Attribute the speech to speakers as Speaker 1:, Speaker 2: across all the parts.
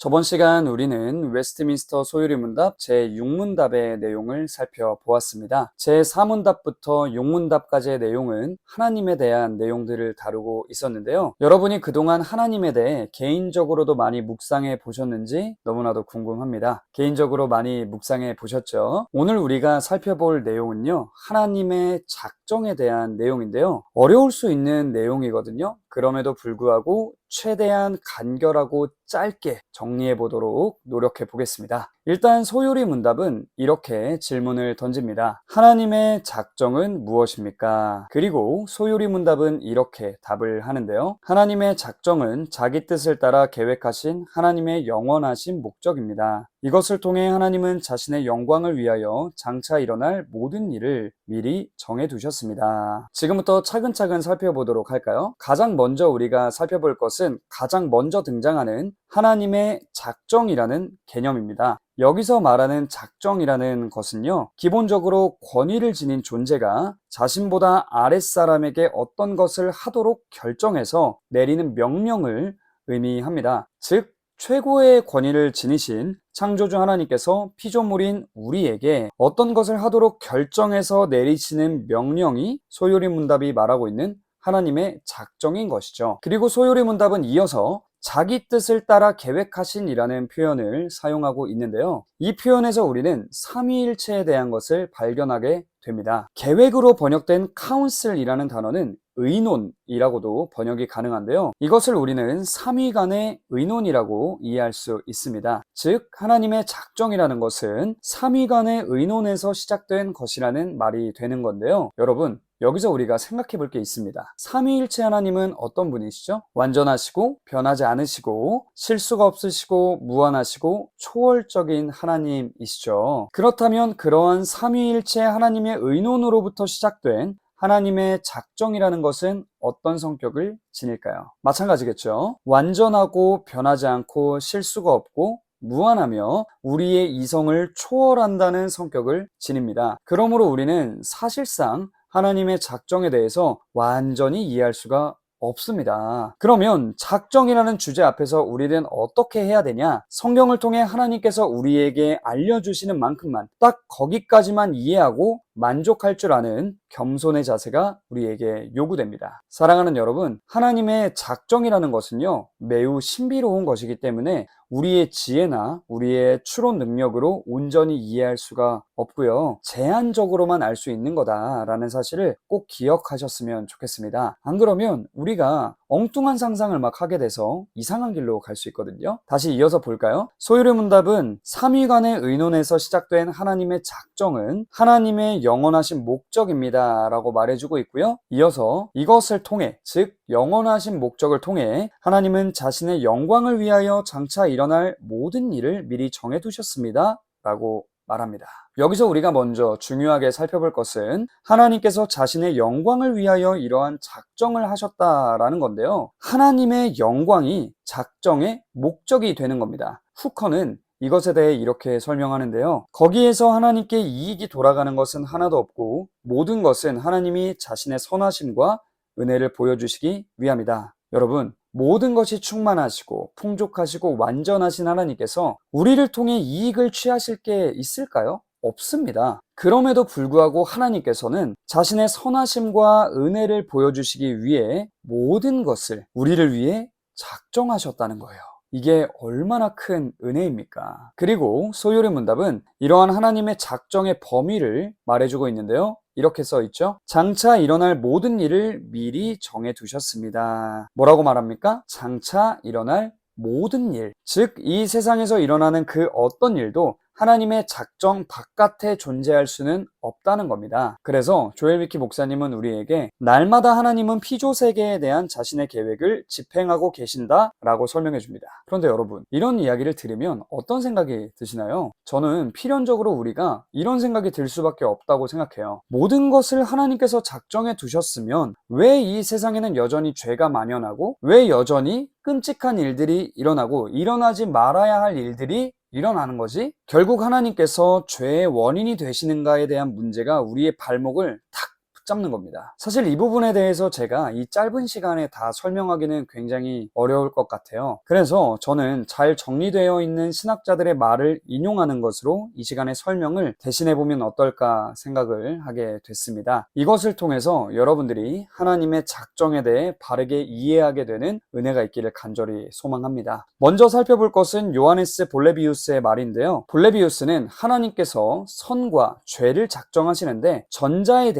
Speaker 1: 저번 시간 우리는 웨스트민스터 소유리 문답 제6문답의 내용을 살펴보았습니다. 제4문답부터 6문답까지의 내용은 하나님에 대한 내용들을 다루고 있었는데요. 여러분이 그동안 하나님에 대해 개인적으로도 많이 묵상해 보셨는지 너무나도 궁금합니다. 개인적으로 많이 묵상해 보셨죠? 오늘 우리가 살펴볼 내용은요. 하나님의 작정에 대한 내용인데요. 어려울 수 있는 내용이거든요. 그럼에도 불구하고 최대한 간결하고 짧게 정리해 보도록 노력해 보겠습니다. 일단 소요리 문답은 이렇게 질문을 던집니다. 하나님의 작정은 무엇입니까? 그리고 소요리 문답은 이렇게 답을 하는데요. 하나님의 작정은 자기 뜻을 따라 계획하신 하나님의 영원하신 목적입니다. 이것을 통해 하나님은 자신의 영광을 위하여 장차 일어날 모든 일을 미리 정해 두셨습니다. 지금부터 차근차근 살펴보도록 할까요? 가장 먼저 우리가 살펴볼 것은 가장 먼저 등장하는 하나님의 작정이라는 개념입니다. 여기서 말하는 작정이라는 것은요, 기본적으로 권위를 지닌 존재가 자신보다 아랫사람에게 어떤 것을 하도록 결정해서 내리는 명령을 의미합니다. 즉, 최고의 권위를 지니신 창조주 하나님께서 피조물인 우리에게 어떤 것을 하도록 결정해서 내리시는 명령이 소요리 문답이 말하고 있는 하나님의 작정인 것이죠. 그리고 소요리 문답은 이어서 자기 뜻을 따라 계획하신이라는 표현을 사용하고 있는데요. 이 표현에서 우리는 삼위일체에 대한 것을 발견하게 됩니다. 계획으로 번역된 카운슬이라는 단어는 의논이라고도 번역이 가능한데요. 이것을 우리는 삼위간의 의논이라고 이해할 수 있습니다. 즉, 하나님의 작정이라는 것은 삼위간의 의논에서 시작된 것이라는 말이 되는 건데요. 여러분, 여기서 우리가 생각해 볼 게 있습니다. 삼위일체 하나님은 어떤 분이시죠? 완전하시고 변하지 않으시고 실수가 없으시고 무한하시고 초월적인 하나님이시죠. 그렇다면 그러한 삼위일체 하나님의 의논으로부터 시작된 하나님의 작정이라는 것은 어떤 성격을 지닐까요? 마찬가지겠죠. 완전하고 변하지 않고 실수가 없고 무한하며 우리의 이성을 초월한다는 성격을 지닙니다. 그러므로 우리는 사실상 하나님의 작정에 대해서 완전히 이해할 수가 없습니다. 그러면 작정이라는 주제 앞에서 우리는 어떻게 해야 되냐? 성경을 통해 하나님께서 우리에게 알려주시는 만큼만 딱 거기까지만 이해하고 만족할 줄 아는 겸손의 자세가 우리에게 요구됩니다. 사랑하는 여러분, 하나님의 작정이라는 것은요, 매우 신비로운 것이기 때문에 우리의 지혜나 우리의 추론 능력으로 온전히 이해할 수가 없고요. 제한적으로만 알 수 있는 거다라는 사실을 꼭 기억하셨으면 좋겠습니다. 안 그러면 우리가 엉뚱한 상상을 막 하게 돼서 이상한 길로 갈 수 있거든요. 다시 이어서 볼까요? 소유의 문답은 3위간의 의논에서 시작된 하나님의 작정은 하나님의 영원하신 목적입니다. 라고 말해주고 있고요. 이어서 이것을 통해, 즉, 영원하신 목적을 통해 하나님은 자신의 영광을 위하여 장차 일어날 모든 일을 미리 정해두셨습니다. 라고 말합니다. 여기서 우리가 먼저 중요하게 살펴볼 것은 하나님께서 자신의 영광을 위하여 이러한 작정을 하셨다라는 건데요. 하나님의 영광이 작정의 목적이 되는 겁니다. 후커는 이것에 대해 이렇게 설명하는데요. 거기에서 하나님께 이익이 돌아가는 것은 하나도 없고 모든 것은 하나님이 자신의 선하심과 은혜를 보여주시기 위함이다. 여러분, 모든 것이 충만하시고 풍족하시고 완전하신 하나님께서 우리를 통해 이익을 취하실 게 있을까요? 없습니다. 그럼에도 불구하고 하나님께서는 자신의 선하심과 은혜를 보여주시기 위해 모든 것을 우리를 위해 작정하셨다는 거예요. 이게 얼마나 큰 은혜입니까? 그리고 소요리 문답은 이러한 하나님의 작정의 범위를 말해주고 있는데요. 이렇게 써 있죠. 장차 일어날 모든 일을 미리 정해 두셨습니다. 뭐라고 말합니까? 장차 일어날 모든 일. 즉, 이 세상에서 일어나는 그 어떤 일도 하나님의 작정 바깥에 존재할 수는 없다는 겁니다. 그래서 조엘 위키 목사님은 우리에게 날마다 하나님은 피조 세계에 대한 자신의 계획을 집행하고 계신다라고 설명해 줍니다. 그런데 여러분, 이런 이야기를 들으면 어떤 생각이 드시나요? 저는 필연적으로 우리가 이런 생각이 들 수밖에 없다고 생각해요. 모든 것을 하나님께서 작정해 두셨으면 왜 이 세상에는 여전히 죄가 만연하고 왜 여전히 끔찍한 일들이 일어나고 일어나지 말아야 할 일들이 일어나는 거지? 결국 하나님께서 죄의 원인이 되시는가에 대한 문제가 우리의 발목을 탁 잡는 겁니다. 사실 이 부분에 대해서 제가 이 짧은 시간에 다 설명하기는 굉장히 어려울 것 같아요. 그래서 저는 잘 정리되어 있는 신학자들의 말을 인용하는 것으로 이 시간에 설명을 대신해 보면 어떨까 생각을 하게 됐습니다. 이것을 통해서 여러분들이 하나님의 작정에 대해 바르게 이해하게 되는 은혜가 있기를 간절히 소망합니다. 먼저 살펴볼 것은 요하네스 볼레비우스의 말인데요. 볼레비우스는 하나님께서 선과 죄를 작정하시는데 전자에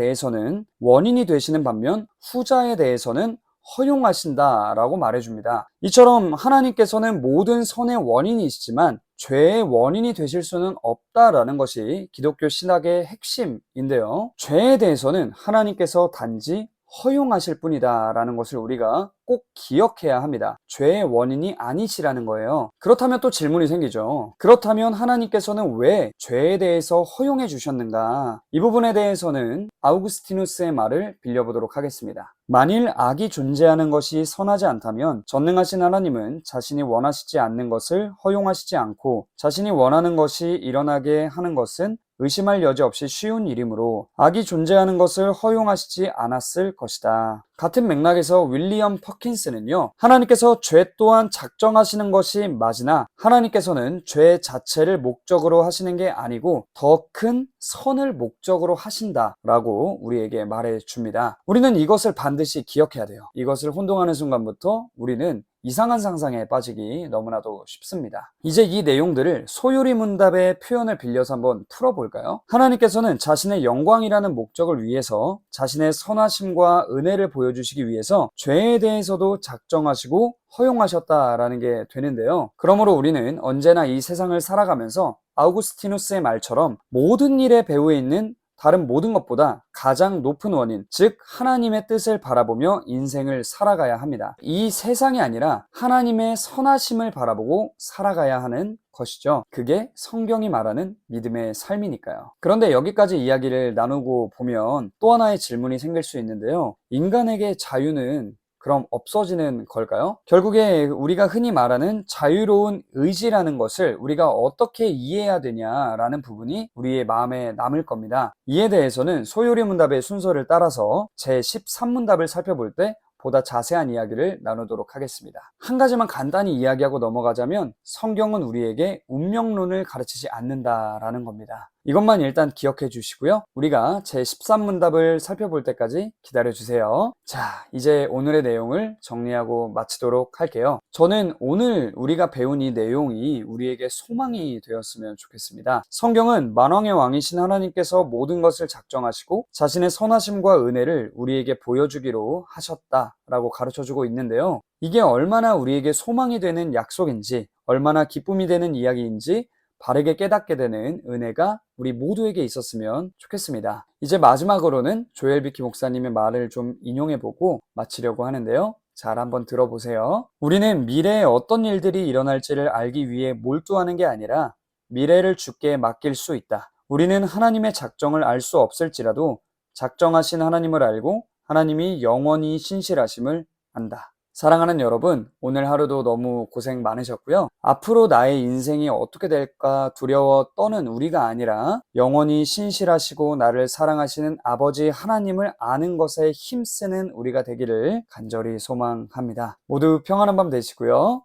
Speaker 1: 원인이 되시는 반면 후자에 대해서는 허용하신다 라고 말해줍니다. 이처럼 하나님께서는 모든 선의 원인이시지만 죄의 원인이 되실 수는 없다라는 것이 기독교 신학의 핵심인데요. 죄에 대해서는 하나님께서 단지 허용하실 뿐이다라는 것을 우리가 꼭 기억해야 합니다. 죄의 원인이 아니시라는 거예요. 그렇다면 또 질문이 생기죠. 그렇다면 하나님께서는 왜 죄에 대해서 허용해 주셨는가? 이 부분에 대해서는 아우구스티누스의 말을 빌려보도록 하겠습니다. 만일 악이 존재하는 것이 선하지 않다면 전능하신 하나님은 자신이 원하시지 않는 것을 허용하시지 않고 자신이 원하는 것이 일어나게 하는 것은 의심할 여지 없이 쉬운 일이므로 악이 존재하는 것을 허용하시지 않았을 것이다. 같은 맥락에서 윌리엄 퍼킨스는요, 하나님께서 죄 또한 작정하시는 것이 맞으나 하나님께서는 죄 자체를 목적으로 하시는 게 아니고 더큰 선을 목적으로 하신다라고 우리에게 말해 줍니다. 우리는 이것을 반드시 기억해야 돼요. 이것을 혼동하는 순간부터 우리는 이상한 상상에 빠지기 너무나도 쉽습니다. 이제 이 내용들을 소요리 문답의 표현을 빌려서 한번 풀어볼까요? 하나님께서는 자신의 영광이라는 목적을 위해서 자신의 선하심과 은혜를 보여주시기 위해서 죄에 대해서도 작정하시고 허용하셨다라는 게 되는데요. 그러므로 우리는 언제나 이 세상을 살아가면서 아우구스티누스의 말처럼 모든 일의 배후에 있는 다른 모든 것보다 가장 높은 원인, 즉 하나님의 뜻을 바라보며 인생을 살아가야 합니다. 이 세상이 아니라 하나님의 선하심을 바라보고 살아가야 하는 것이죠. 그게 성경이 말하는 믿음의 삶이니까요. 그런데 여기까지 이야기를 나누고 보면 또 하나의 질문이 생길 수 있는데요. 인간에게 자유는 그럼 없어지는 걸까요? 결국에 우리가 흔히 말하는 자유로운 의지라는 것을 우리가 어떻게 이해해야 되냐라는 부분이 우리의 마음에 남을 겁니다. 이에 대해서는 소요리 문답의 순서를 따라서 제 13문답을 살펴볼 때 보다 자세한 이야기를 나누도록 하겠습니다. 한 가지만 간단히 이야기하고 넘어가자면 성경은 우리에게 운명론을 가르치지 않는다라는 겁니다. 이것만 일단 기억해 주시고요. 우리가 제 13문답을 살펴볼 때까지 기다려 주세요. 자, 이제 오늘의 내용을 정리하고 마치도록 할게요. 저는 오늘 우리가 배운 이 내용이 우리에게 소망이 되었으면 좋겠습니다. 성경은 만왕의 왕이신 하나님께서 모든 것을 작정하시고 자신의 선하심과 은혜를 우리에게 보여주기로 하셨다라고 가르쳐 주고 있는데요. 이게 얼마나 우리에게 소망이 되는 약속인지, 얼마나 기쁨이 되는 이야기인지 바르게 깨닫게 되는 은혜가 우리 모두에게 있었으면 좋겠습니다. 이제 마지막으로는 조엘 비키 목사님의 말을 좀 인용해 보고 마치려고 하는데요. 잘 한번 들어보세요. 우리는 미래에 어떤 일들이 일어날지를 알기 위해 몰두하는 게 아니라 미래를 주께 맡길 수 있다. 우리는 하나님의 작정을 알 수 없을지라도 작정하신 하나님을 알고 하나님이 영원히 신실하심을 안다. 사랑하는 여러분, 오늘 하루도 너무 고생 많으셨고요. 앞으로 나의 인생이 어떻게 될까 두려워 떠는 우리가 아니라 영원히 신실하시고 나를 사랑하시는 아버지 하나님을 아는 것에 힘쓰는 우리가 되기를 간절히 소망합니다. 모두 평안한 밤 되시고요.